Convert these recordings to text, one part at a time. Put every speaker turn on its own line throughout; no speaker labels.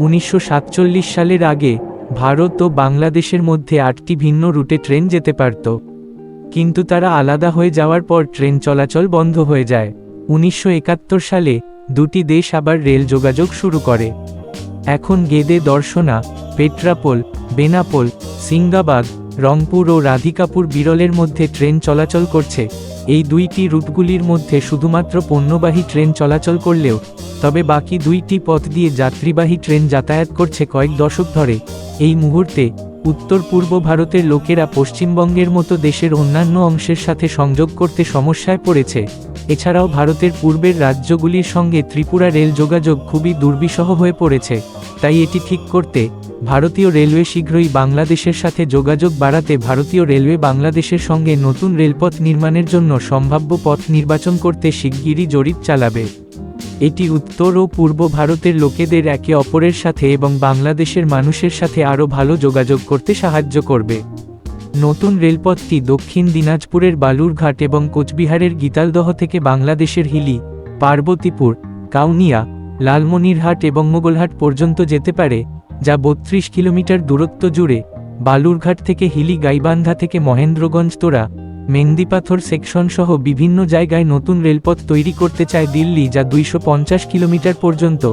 উনিশশো সাতচল্লিশ সালের আগে ভারত ও বাংলাদেশের মধ্যে আটটি ভিন্ন রুটে ট্রেন যেতে পারত। কিন্তু তারা আলাদা হয়ে যাওয়ার পর ট্রেন চলাচল বন্ধ হয়ে যায়। উনিশশো একাত্তর সালে দুটি দেশ আবার রেল যোগাযোগ শুরু করে। এখন গেদে দর্শনা, পেট্রাপোল, বেনাপোল সিঙ্গাবাদ রংপুর ও রাধিকাপুর বিরলের মধ্যে ট্রেন চলাচল করছে। এই দুইটি রুটগুলির মধ্যে শুধুমাত্র পণ্যবাহী ট্রেন চলাচল করলেও, তবে বাকি দুইটি পথ দিয়ে যাত্রীবাহী ট্রেন যাতায়াত করছে কয়েক দশক ধরে। এই মুহূর্তে, উত্তর পূর্ব ভারতের লোকেরা পশ্চিমবঙ্গের মতো দেশের অন্যান্য অংশের সাথে সংযোগ করতে সমস্যায় পড়েছে। এছাড়াও ভারতের পূর্বের রাজ্যগুলির সঙ্গে ত্রিপুরা রেল যোগাযোগ খুবই দুর্বিষহ হয়ে পড়েছে। তাই এটি ঠিক করতে ভারতীয় রেলওয়ে শীঘ্রই বাংলাদেশের সাথে যোগাযোগ বাড়াতে ভারতীয় রেলওয়ে বাংলাদেশের সঙ্গে নতুন রেলপথ নির্মাণের জন্য সম্ভাব্য পথ নির্বাচন করতে শিগগিরই জরিপ চালাবে। এটি উত্তর ও পূর্ব ভারতের লোকেদের একে অপরের সাথে এবং বাংলাদেশের মানুষের সাথে আরও ভালো যোগাযোগ করতে সাহায্য করবে। নতুন রেলপথটি দক্ষিণ দিনাজপুরের বালুরঘাট এবং কোচবিহারের গীতালদহ থেকে বাংলাদেশের হিলি, পার্বতীপুর, কাউনিয়া, লালমনিরহাট এবং মোগলহাট পর্যন্ত যেতে পারে। যা বত্রিশ কিলোমিটার দূরত্ব জুড়ে বালুরঘাট থেকে হিলি গাইবান্ধা থেকে মহেন্দ্রগঞ্জ তোরা, মেন্দিপাথর সেকশন সহ বিভিন্ন জায়গায় নতুন রেলপথ তৈরি করতে চায় দিল্লি যা দুইশো পঞ্চাশ কিলোমিটার পর্যন্ত,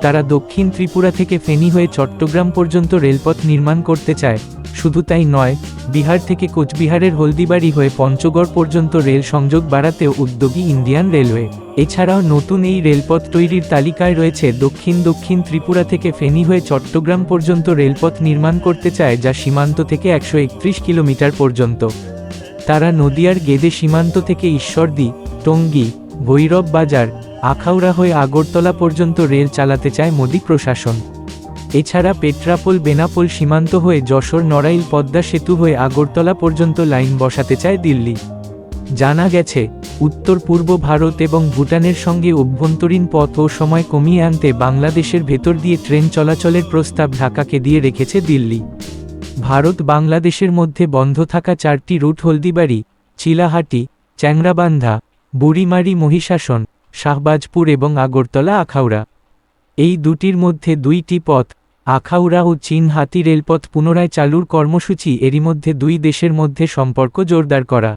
তারা দক্ষিণ ত্রিপুরা থেকে ফেনী হয়ে চট্টগ্রাম পর্যন্ত রেলপথ নির্মাণ করতে চায়। শুধু তাই নয় বিহার থেকে কোচবিহারের হলদিবাড়ি হয়ে পঞ্চগড় পর্যন্ত রেল সংযোগ বাড়াতেও উদ্যোগী ইন্ডিয়ান রেলওয়ে। এছাড়াও নতুন এই রেলপথ তৈরির তালিকায় রয়েছে দক্ষিণ দক্ষিণ ত্রিপুরা থেকে ফেনী হয়ে চট্টগ্রাম পর্যন্ত রেলপথ নির্মাণ করতে চায় যা সীমান্ত থেকে একশো একত্রিশ কিলোমিটার পর্যন্ত। তারা নদিয়ার গেদে সীমান্ত থেকে ঈশ্বরদী, টঙ্গী, ভৈরব বাজার, আখাউড়া হয়ে আগরতলা পর্যন্ত রেল চালাতে চায় মোদী প্রশাসন। এছাড়া পেট্রাপোল বেনাপোল সীমান্ত হয়ে যশোর নড়াইল পদ্মা সেতু হয়ে আগরতলা পর্যন্ত লাইন বসাতে চায় দিল্লি। জানা গেছে, উত্তর পূর্ব ভারত এবং ভুটানের সঙ্গে অভ্যন্তরীণ পথ ও সময় কমিয়ে আনতে বাংলাদেশের ভেতর দিয়ে ট্রেন চলাচলের প্রস্তাব ঢাকাকে দিয়ে রেখেছে দিল্লি। ভারত বাংলাদেশের মধ্যে বন্ধ থাকা চারটি রুট হলদিবাড়ি, চিলাহাটি, চ্যাংরাবান্ধা, বুড়িমারি মহিষাসন, শাহবাজপুর এবং আগরতলা আখাউড়া। এই দুটির মধ্যে দুইটি পথ, আখাউড়া ও চীন হাতি রেলপথ পুনরায় চালুর কর্মসূচি এরই মধ্যে দুই দেশের মধ্যে সম্পর্ক জোরদার করা।